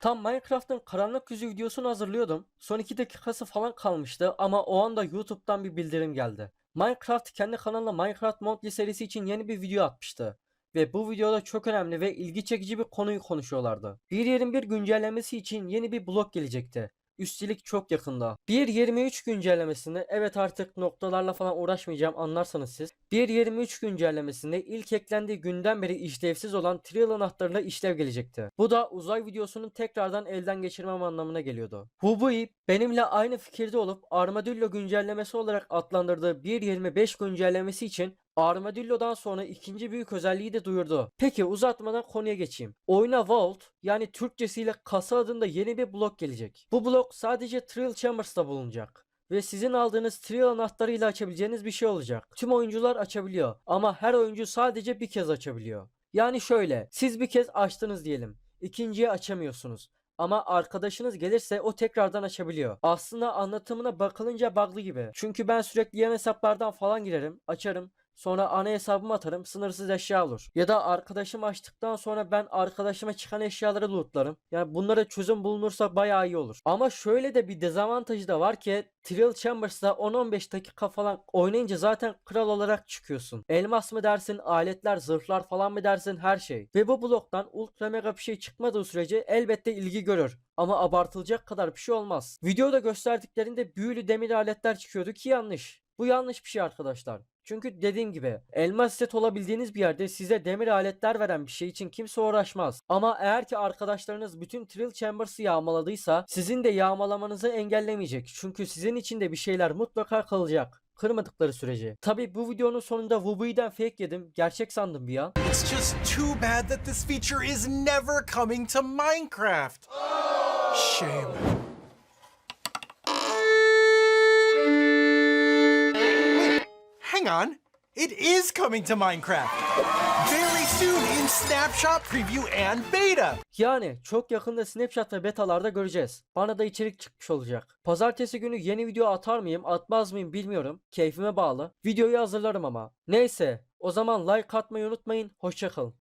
Tam Minecraft'ın karanlık yüzü videosunu hazırlıyordum. Son 2 dakikası falan kalmıştı ama o anda YouTube'dan bir bildirim geldi. Minecraft kendi kanalına Minecraft Monthly serisi için yeni bir video atmıştı. Ve bu videoda çok önemli ve ilgi çekici bir konuyu konuşuyorlardı. 1.21 güncellemesi için yeni bir blok gelecekti. Üstelik çok yakında. 1.23 güncellemesinde evet artık noktalarla falan uğraşmayacağım anlarsanız siz. 1.23 güncellemesinde ilk eklendiği günden beri işlevsiz olan Trial anahtarıyla işlev gelecekti. Bu da uzay videosunun tekrardan elden geçirmem anlamına geliyordu. Hubui benimle aynı fikirde olup Armadillo güncellemesi olarak adlandırdığı 1.25 güncellemesi için Armadillo'dan sonra ikinci büyük özelliği de duyurdu. Peki uzatmadan konuya geçeyim. Oyuna Vault yani Türkçesiyle kasa adında yeni bir blok gelecek. Bu blok sadece Trial Chambers'ta bulunacak ve sizin aldığınız trial anahtarıyla açabileceğiniz bir şey olacak. Tüm oyuncular açabiliyor ama her oyuncu sadece bir kez açabiliyor. Yani şöyle, siz bir kez açtınız diyelim. İkinciye açamıyorsunuz. Ama arkadaşınız gelirse o tekrardan açabiliyor. Aslında anlatımına bakılınca bug'lı gibi. Çünkü ben sürekli yan hesaplardan falan girerim, açarım. Sonra ana hesabıma atarım sınırsız eşya olur. Ya da arkadaşım açtıktan sonra ben arkadaşıma çıkan eşyaları lootlarım. Yani bunlara çözüm bulunursa bayağı iyi olur. Ama şöyle de bir dezavantajı da var ki Trial Chambers'da 10-15 dakika falan oynayınca zaten kral olarak çıkıyorsun. Elmas mı dersin, aletler, zırhlar falan mı dersin her şey. Ve bu bloktan ultra mega bir şey çıkmadığı sürece elbette ilgi görür. Ama abartılacak kadar bir şey olmaz. Videoda gösterdiklerinde büyülü demir aletler çıkıyordu ki yanlış. Bu yanlış bir şey arkadaşlar. Çünkü dediğim gibi elmas set olabildiğiniz bir yerde size demir aletler veren bir şey için kimse uğraşmaz. Ama eğer ki arkadaşlarınız bütün Trill Chambers'ı yağmaladıysa sizin de yağmalamanızı engellemeyecek. Çünkü sizin için de bir şeyler mutlaka kalacak. Kırmadıkları sürece. Tabi bu videonun sonunda Wubui'den fake yedim. Gerçek sandım bir an. It's just too bad that this feature is never coming to Minecraft. Shame. On. It is coming to Minecraft. Very soon in Snapshot Preview and Beta. Yani çok yakında Snapchat ve betalarda göreceğiz. Bana da içerik çıkmış olacak. Pazartesi günü yeni video atar mıyım atmaz mıyım bilmiyorum. Keyfime bağlı. Videoyu hazırlarım ama. Neyse o zaman like atmayı unutmayın. Hoşçakalın.